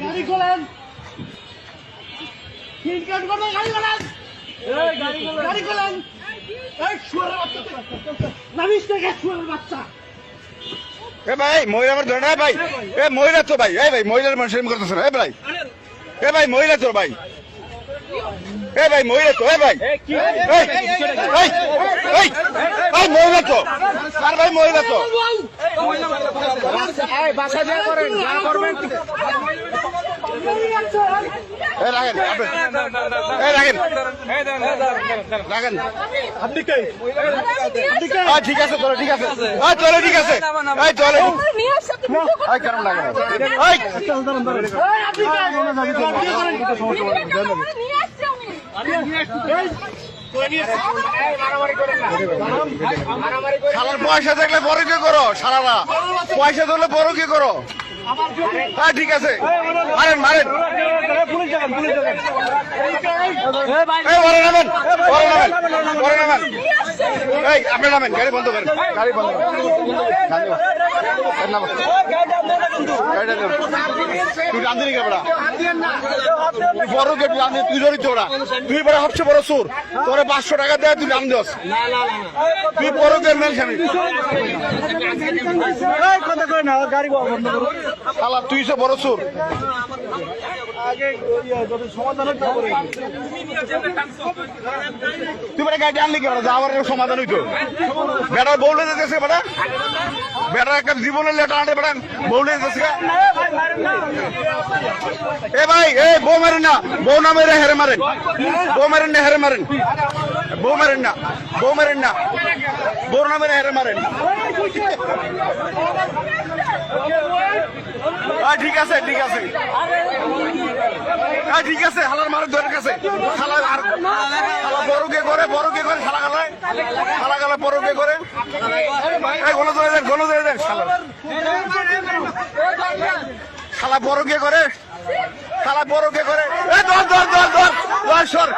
গাড়ি খোলেন। সিট কাট করবেন গাড়ি খোলেন। গাড়ি খোলেন। এই ভাই মহিলা আমার ধরে না ভাই। এ মহিলা তো ভাই এ ভাই মহিলার মানুষের করতেছে না এ ভাই। এ ভাই মহিলা তো ভাই। এ ভাই মহিলা তো এ ভাই। তো আর ভাই মহিলা তো? এ রাখেন আপনি- এ রাখেন। রাখেন। আ, ঠিক আছে চলো ঠিক আছে। চলো ঠিক আছে। এই চলো। কেমন লাগে? এই। শালার পয়সা থাকলে বড় কি করো, শালারা? পয়সা ধরলে বড় কি করো? হ্যাঁ ঠিক আছে। মারেন মারেন। এই আপনি নামেন গাড়ি বন্ধ করেন। গাড়ি বন্ধ করেন। তুই রান্ধি নি কেবড়া বড় কে তুই রান্ধি তুই বড় সবচেয়ে বড় সুর তোরে পাঁচশো টাকা দেয় তুই রান্ধি তুই বড় কে মেল স্বামী? কথা কই না গাড়ি বন্ধ করো। শালা তুই সে বড় সুর গাড়ি আনলি কেন যাওয়ার সমাধান হইতো। বেটার বউলে যেতেছে বেটা বেটার একটা জীবনের লেটার আনে বেটা বউলে যেতেছে এ ভাই, এ বউ মারেন না, বউ না মেরে হেরে মারেন। বউ মারেন না, হেরে মারেন। বউ মারেন না, বউ মারেন না। বউ না মেরে হেরে মারেন। ঠিক আছে ঠিক আছে। ঠিক আছে, হালার মারের ধরে গেছে। হালা আর হালা বড় কে করে, পরকে করে, শালা গালায়, শালা গালা পরকে করে। গলো ধরে দেন গলো ধরে দেন শালা। শালা বড় কে করে, শালা পরকে করে। এই ধর ধর ধর ধর। সর।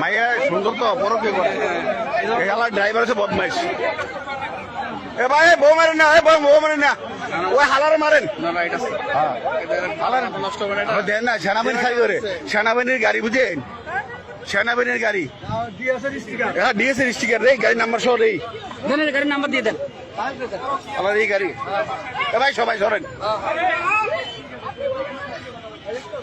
মাইয়া সুন্দর তো বড় কে করে? হালার ড্রাইভার আছে বদমাইশ। এ ভাই বউ মারেন না এ বউ বউ মারেন না। ওই হালার মারেন। হ্যাঁ। হালার নষ্ট করে দেন না সেনাবাহিনী খাই করে সেনাবাহিনীর গাড়ি বুঝেন? সেনাবাহিনীর গাড়ি। হ্যাঁ ডিএসএর স্টিকার রে গাড়ি নাম্বার সহ রে। গাড়ির নাম্বার দিয়ে দেন। আমার এই গাড়ি। এ ভাই সবাই সরেন।